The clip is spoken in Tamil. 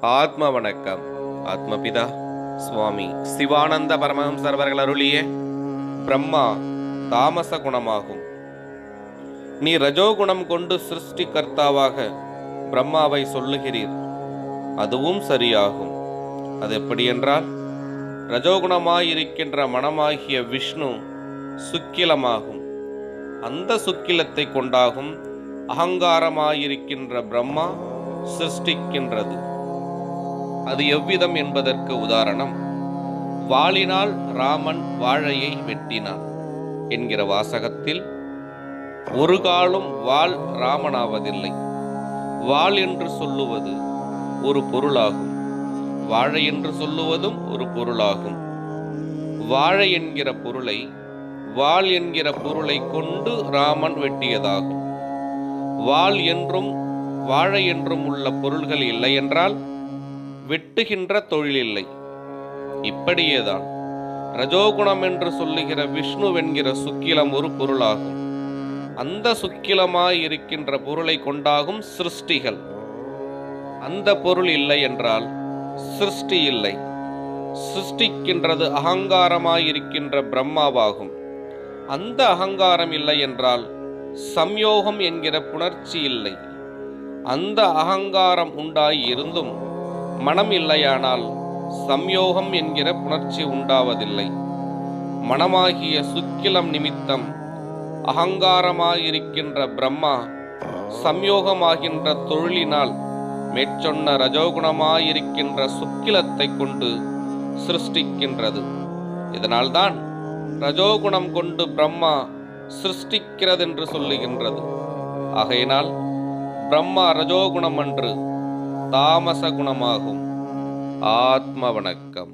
ஆத்ம வணக்கம். ஆத்மபிதா சுவாமி சிவானந்த பரமஹம்சர் அவர்கள் அருளிய பிரம்மா தாமச குணமாகும். நீ ரஜோகுணம் கொண்டு சிருஷ்டிகர்த்தாவாக பிரம்மாவை சொல்லுகிறீர். அதுவும் சரியாகும். அது எப்படி என்றால் ரஜோகுணமாயிருக்கின்ற மனமாகிய விஷ்ணு சுக்கிலமாகும். அந்த சுக்கிலத்தை கொண்டாகும் அகங்காரமாயிருக்கின்ற பிரம்மா சிருஷ்டிக்கின்றது. அது எவ்விதம் என்பதற்கு உதாரணம்? வாளினால் ராமன் வாழையை வெட்டினான் என்கிற வாசகத்தில் ஒரு காலும் வாள் ராமனாவதில்லை. வாள் என்று சொல்லுவது ஒரு பொருளாகும். வாழை என்று சொல்லுவதும் ஒரு பொருளாகும். வாழை என்கிற பொருளை வாள் என்கிற பொருளை கொண்டு ராமன் வெட்டியதாகும். வாள் என்றும் வாழை என்றும் உள்ள பொருள்கள் இல்லை என்றால் வெட்டுகின்ற தொழில் இல்லை இப்படியேதான். ரஜோகுணம் என்று சொல்லுகிற விஷ்ணுவென்கிற சுக்கிலம் ஒரு பொருளாகும். அந்த சுக்கிலமாய் இருக்கின்ற பொருளை கொண்டாகும் சிருஷ்டிகள். அந்த பொருள் இல்லை என்றால் சிருஷ்டி இல்லை. சிருஷ்டிக்கின்றது அகங்காரமாயிருக்கின்ற பிரம்மாவாகும். அந்த அகங்காரம் இல்லை என்றால் சம்யோகம் என்கிற புணர்ச்சி இல்லை. அந்த அகங்காரம் உண்டாய் இருந்தும் மனம் இல்லையானால் சம்யோகம் என்கிற புணர்ச்சி உண்டாவதில்லை. மனமாகிய சுக்கிலம் நிமித்தம் அகங்காரமாயிருக்கின்ற பிரம்மா சம்யோகமாகின்ற தொழிலினால் மேற்சொன்ன ரஜோகுணமாயிருக்கின்ற சுக்கிலத்தை கொண்டு சிருஷ்டிக்கின்றது. இதனால்தான் ரஜோகுணம் கொண்டு பிரம்மா சிருஷ்டிக்கிறதென்று சொல்லுகின்றது. ஆகையினால் பிரம்மா ரஜோகுணம் அன்று தாமச குணமாகும் ஆத்ம வணக்கம்